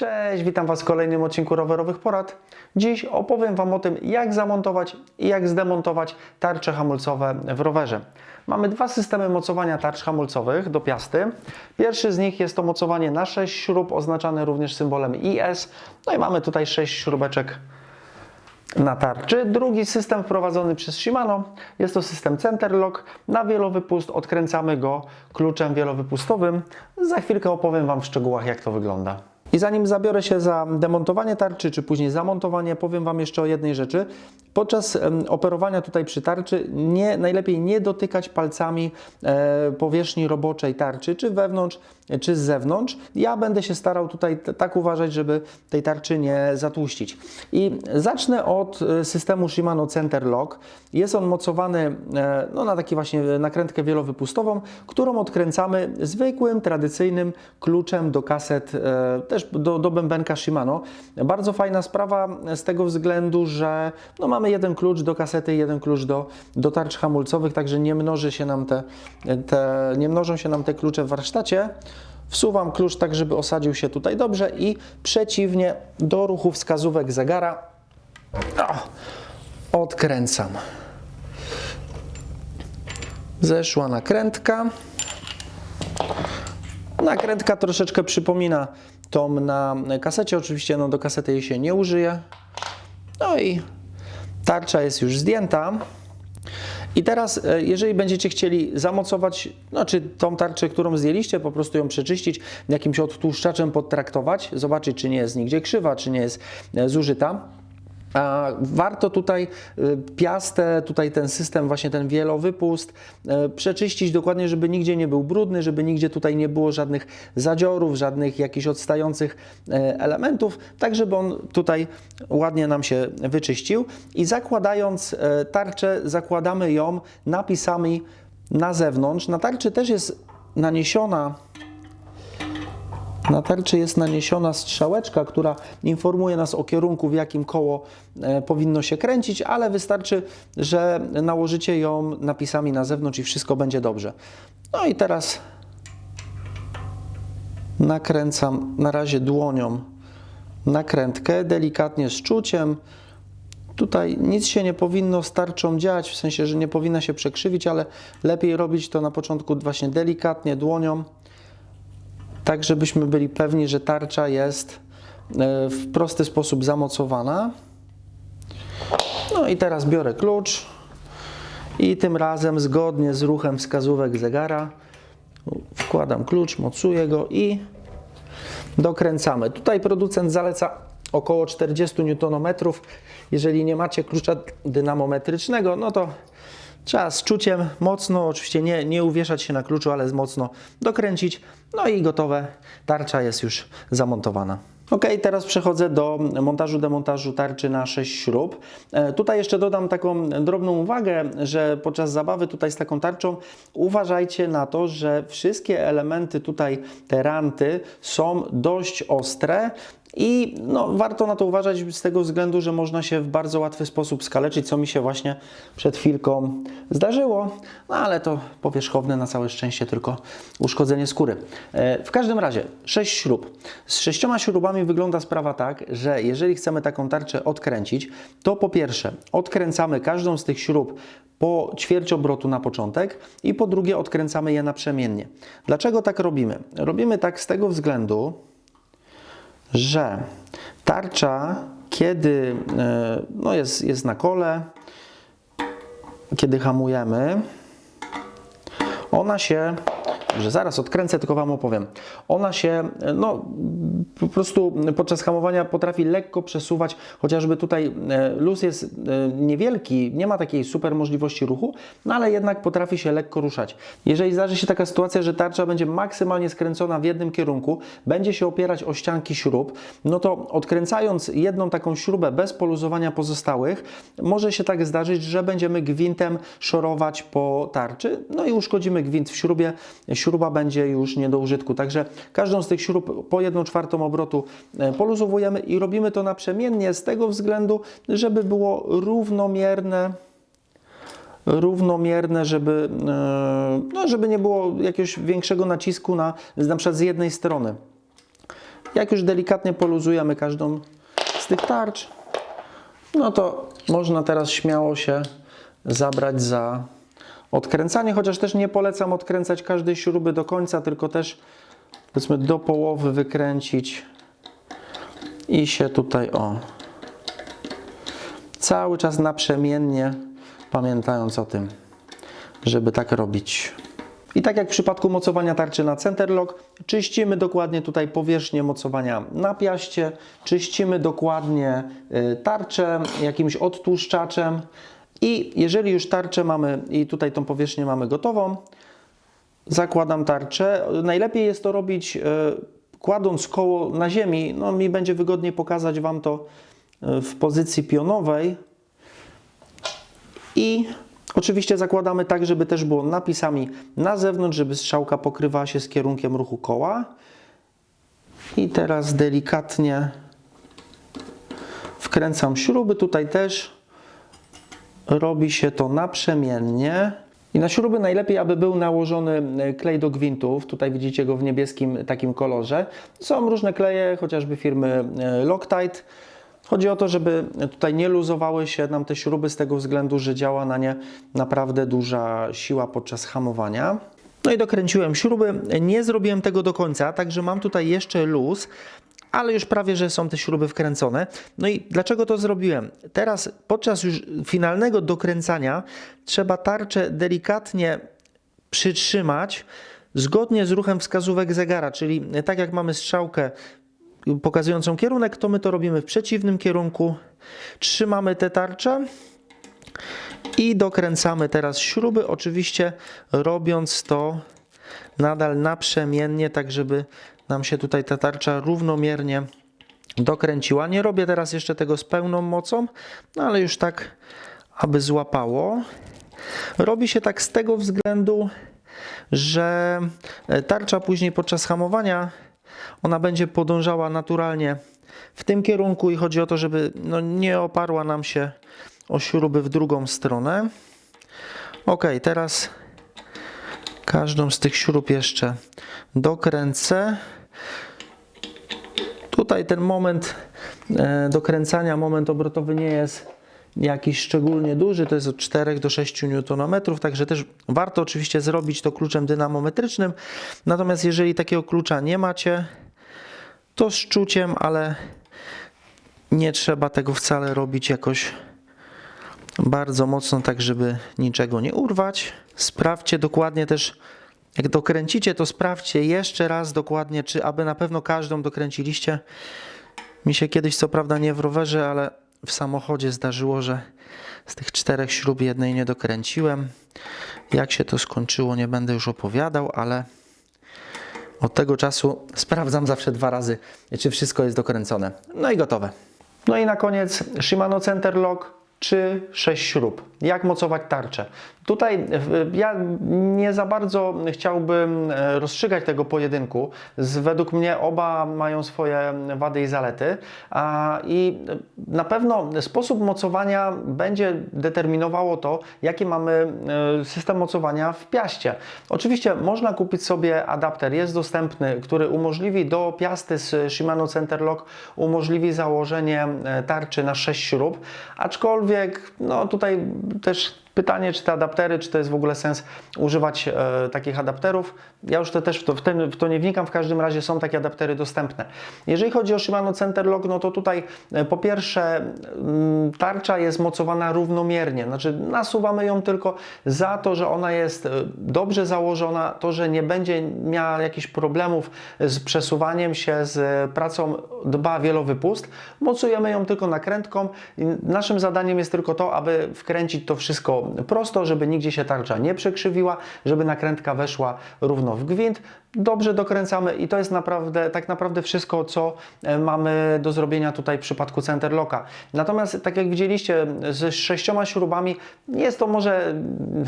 Cześć, witam Was w kolejnym odcinku rowerowych porad. Dziś opowiem Wam o tym, jak zamontować i jak zdemontować tarcze hamulcowe w rowerze. Mamy dwa systemy mocowania tarcz hamulcowych do piasty. Pierwszy z nich jest to mocowanie na 6 śrub, oznaczane również symbolem IS. No i mamy tutaj 6 śrubeczek na tarczy. Drugi system wprowadzony przez Shimano jest to system Centerlock. Na wielowypust odkręcamy go kluczem wielowypustowym. Za chwilkę opowiem Wam w szczegółach, jak to wygląda. I zanim zabiorę się za demontowanie tarczy, czy później zamontowanie, powiem Wam jeszcze o jednej rzeczy. Podczas operowania tutaj przy tarczy nie, najlepiej nie dotykać palcami e, powierzchni roboczej tarczy, czy wewnątrz, czy z zewnątrz. Ja będę się starał tutaj tak uważać, żeby tej tarczy nie zatłuścić. I zacznę od e, systemu Shimano Center Lock. Jest on mocowany e, no, na taki właśnie nakrętkę wielowypustową, którą odkręcamy zwykłym, tradycyjnym kluczem do kaset, e, też do, do bębenka Shimano. Bardzo fajna sprawa z tego względu, że no, mamy jeden klucz do kasety, jeden klucz do, do tarcz hamulcowych, także nie mnoży się nam te, te, nie mnożą się nam te klucze w warsztacie. Wsuwam klucz tak, żeby osadził się tutaj dobrze i przeciwnie do ruchu wskazówek zegara o, odkręcam. Zeszła nakrętka. Nakrętka troszeczkę przypomina tą na kasecie, oczywiście no, do kasety jej się nie użyje. No i tarcza jest już zdjęta. I teraz, e, jeżeli będziecie chcieli zamocować, znaczy tą tarczę, którą zdjęliście, po prostu ją przeczyścić, jakimś odtłuszczaczem podtraktować, zobaczyć, czy nie jest nigdzie krzywa, czy nie jest e, zużyta. A warto tutaj y, piastę, tutaj ten system, właśnie ten wielowypust y, przeczyścić dokładnie, żeby nigdzie nie był brudny, żeby nigdzie tutaj nie było żadnych zadziorów, żadnych jakichś odstających y, elementów, tak żeby on tutaj ładnie nam się wyczyścił. I zakładając tarczę, zakładamy ją napisami na zewnątrz. Na tarczy też jest naniesiona na tarczy jest naniesiona strzałeczka, która informuje nas o kierunku, w jakim koło e, powinno się kręcić, ale wystarczy, że nałożycie ją napisami na zewnątrz i wszystko będzie dobrze. No i teraz nakręcam na razie dłonią nakrętkę, delikatnie z czuciem. Tutaj nic się nie powinno z tarczą dziać, w sensie, że nie powinna się przekrzywić, ale lepiej robić to na początku właśnie delikatnie dłonią tak żebyśmy byli pewni, że tarcza jest e, w prosty sposób zamocowana. No i teraz biorę klucz i tym razem zgodnie z ruchem wskazówek zegara wkładam klucz, mocuję go i dokręcamy. Tutaj producent zaleca około 40 Nm. Jeżeli nie macie klucza dynamometrycznego, no to Trzeba z czuciem mocno, oczywiście nie, nie uwieszać się na kluczu, ale mocno dokręcić. No i gotowe. Tarcza jest już zamontowana. Ok, teraz przechodzę do montażu, demontażu tarczy na 6 śrub. E, tutaj jeszcze dodam taką drobną uwagę, że podczas zabawy tutaj z taką tarczą uważajcie na to, że wszystkie elementy tutaj, te ranty są dość ostre, i no, warto na to uważać z tego względu, że można się w bardzo łatwy sposób skaleczyć, co mi się właśnie przed chwilką zdarzyło, no ale to powierzchowne na całe szczęście tylko uszkodzenie skóry. E, W każdym razie 6 śrub. Z sześcioma śrubami wygląda sprawa tak, że jeżeli chcemy taką tarczę odkręcić, to po pierwsze odkręcamy każdą z tych śrub po ćwierć obrotu na początek i po drugie odkręcamy je naprzemiennie. Dlaczego tak robimy? Robimy tak z tego względu, że tarcza, kiedy e, no jest, jest na kole, kiedy hamujemy, ona się, że zaraz odkręcę, tylko Wam opowiem. Ona się, no po prostu podczas hamowania potrafi lekko przesuwać, chociażby tutaj e, luz jest e, niewielki, nie ma takiej super możliwości ruchu, no ale jednak potrafi się lekko ruszać. Jeżeli zdarzy się taka sytuacja, że tarcza będzie maksymalnie skręcona w jednym kierunku, będzie się opierać o ścianki śrub, no to odkręcając jedną taką śrubę bez poluzowania pozostałych, może się tak zdarzyć, że będziemy gwintem szorować po tarczy, no i uszkodzimy gwint w śrubie, śruba będzie już nie do użytku. Także każdą z tych śrub po 1 czwartą obrotu e, poluzowujemy i robimy to naprzemiennie z tego względu, żeby było równomierne równomierne, żeby, e, no, żeby nie było jakiegoś większego nacisku na, na przykład z jednej strony. Jak już delikatnie poluzujemy każdą z tych tarcz, no to można teraz śmiało się zabrać za odkręcanie, chociaż też nie polecam odkręcać każdej śruby do końca, tylko też powiedzmy do połowy wykręcić i się tutaj o cały czas naprzemiennie pamiętając o tym, żeby tak robić. I tak jak w przypadku mocowania tarczy na center lock, czyścimy dokładnie tutaj powierzchnię mocowania na piaście, czyścimy dokładnie y, tarczę jakimś odtłuszczaczem i jeżeli już tarczę mamy i tutaj tą powierzchnię mamy gotową, zakładam tarczę. Najlepiej jest to robić y, kładąc koło na ziemi. No mi będzie wygodniej pokazać Wam to y, w pozycji pionowej i oczywiście zakładamy tak, żeby też było napisami na zewnątrz, żeby strzałka pokrywała się z kierunkiem ruchu koła. I teraz delikatnie wkręcam śruby. Tutaj też robi się to naprzemiennie. I na śruby najlepiej, aby był nałożony e, klej do gwintów. Tutaj widzicie go w niebieskim takim kolorze. Są różne kleje, chociażby firmy e, Loctite. Chodzi o to, żeby tutaj nie luzowały się nam te śruby z tego względu, że działa na nie naprawdę duża siła podczas hamowania. No i dokręciłem śruby. Nie zrobiłem tego do końca, także mam tutaj jeszcze luz, ale już prawie, że są te śruby wkręcone. No i dlaczego to zrobiłem? Teraz podczas już finalnego dokręcania trzeba tarczę delikatnie przytrzymać zgodnie z ruchem wskazówek zegara, czyli tak jak mamy strzałkę pokazującą kierunek, to my to robimy w przeciwnym kierunku. Trzymamy te tarcze i dokręcamy teraz śruby, oczywiście robiąc to nadal naprzemiennie, tak żeby nam się tutaj ta tarcza równomiernie dokręciła. Nie robię teraz jeszcze tego z pełną mocą, no ale już tak, aby złapało. Robi się tak z tego względu, że tarcza później podczas hamowania ona będzie podążała naturalnie w tym kierunku i chodzi o to, żeby no, nie oparła nam się o śruby w drugą stronę. Ok, teraz każdą z tych śrub jeszcze dokręcę. Tutaj ten moment e, dokręcania, moment obrotowy nie jest jakiś szczególnie duży, to jest od 4 do 6 Nm, także też warto oczywiście zrobić to kluczem dynamometrycznym. Natomiast jeżeli takiego klucza nie macie, to z czuciem, ale nie trzeba tego wcale robić jakoś bardzo mocno, tak żeby niczego nie urwać. Sprawdźcie dokładnie też, jak dokręcicie, to sprawdźcie jeszcze raz dokładnie, czy aby na pewno każdą dokręciliście. Mi się kiedyś, co prawda nie w rowerze, ale w samochodzie zdarzyło, że z tych czterech śrub jednej nie dokręciłem. Jak się to skończyło, nie będę już opowiadał, ale od tego czasu sprawdzam zawsze dwa razy, czy wszystko jest dokręcone. No i gotowe. No i na koniec Shimano Center Lock czy 6 śrub. Jak mocować tarczę? Tutaj ja nie za bardzo chciałbym e, rozstrzygać tego pojedynku. Według mnie oba mają swoje wady i zalety. I na pewno sposób mocowania będzie determinowało to, jaki mamy e, system mocowania w piaście. Oczywiście można kupić sobie adapter, jest dostępny, który umożliwi do piasty z Shimano Center Lock umożliwi założenie e, tarczy na 6 śrub, aczkolwiek no tutaj też Pytanie, czy te adaptery, czy to jest w ogóle sens używać e, takich adapterów. Ja już to też w to, w, ten, w to nie wnikam, w każdym razie są takie adaptery dostępne. Jeżeli chodzi o Shimano Center Lock, no to tutaj e, po pierwsze m, tarcza jest mocowana równomiernie, znaczy nasuwamy ją tylko za to, że ona jest e, dobrze założona, to, że nie będzie miała jakichś problemów z przesuwaniem się, z pracą dba wielowypust. Mocujemy ją tylko nakrętką. Naszym zadaniem jest tylko to, aby wkręcić to wszystko prosto, żeby nigdzie się tarcza nie przekrzywiła, żeby nakrętka weszła równo w gwint. Dobrze dokręcamy i to jest naprawdę, tak naprawdę wszystko, co e, mamy do zrobienia tutaj w przypadku center locka. Natomiast, tak jak widzieliście, z sześcioma śrubami nie jest to może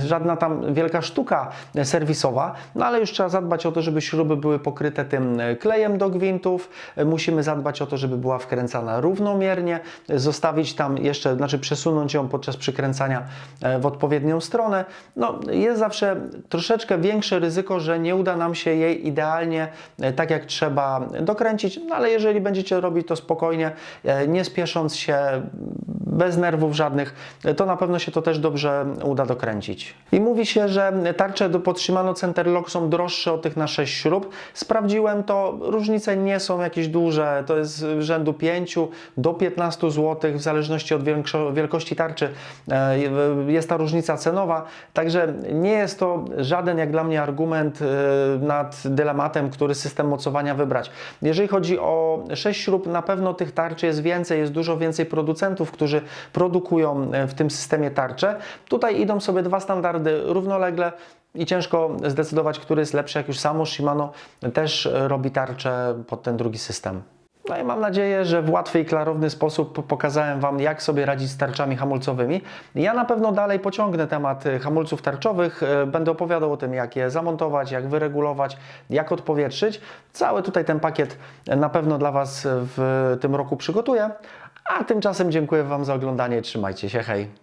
żadna tam wielka sztuka serwisowa, no ale już trzeba zadbać o to, żeby śruby były pokryte tym klejem do gwintów. Musimy zadbać o to, żeby była wkręcana równomiernie, zostawić tam jeszcze, znaczy przesunąć ją podczas przykręcania w odpowiednią stronę, no, jest zawsze troszeczkę większe ryzyko, że nie uda nam się jej idealnie, e, tak jak trzeba dokręcić, no, ale jeżeli będziecie robić to spokojnie, e, nie spiesząc się, bez nerwów żadnych, e, to na pewno się to też dobrze uda dokręcić. I mówi się, że tarcze do pod Shimano Center Lock są droższe od tych na 6 śrub. Sprawdziłem to, różnice nie są jakieś duże, to jest rzędu 5 do 15 zł, w zależności od wielkości tarczy jest ta różnica cenowa, także nie jest to żaden jak dla mnie argument nad dylematem, który system mocowania wybrać. Jeżeli chodzi o 6 śrub, na pewno tych tarczy jest więcej, jest dużo więcej producentów, którzy produkują e, w tym systemie tarcze. Tutaj idą sobie dwa standardy równolegle i ciężko zdecydować, który jest lepszy, jak już samo Shimano też e, robi tarczę pod ten drugi system. No i mam nadzieję, że w łatwy i klarowny sposób pokazałem Wam, jak sobie radzić z tarczami hamulcowymi. Ja na pewno dalej pociągnę temat y, hamulców tarczowych. y, Będę opowiadał o tym, jak je zamontować, jak wyregulować, jak odpowietrzyć. Cały tutaj ten pakiet na pewno dla Was w tym roku przygotuję. A tymczasem dziękuję Wam za oglądanie. Trzymajcie się, hej!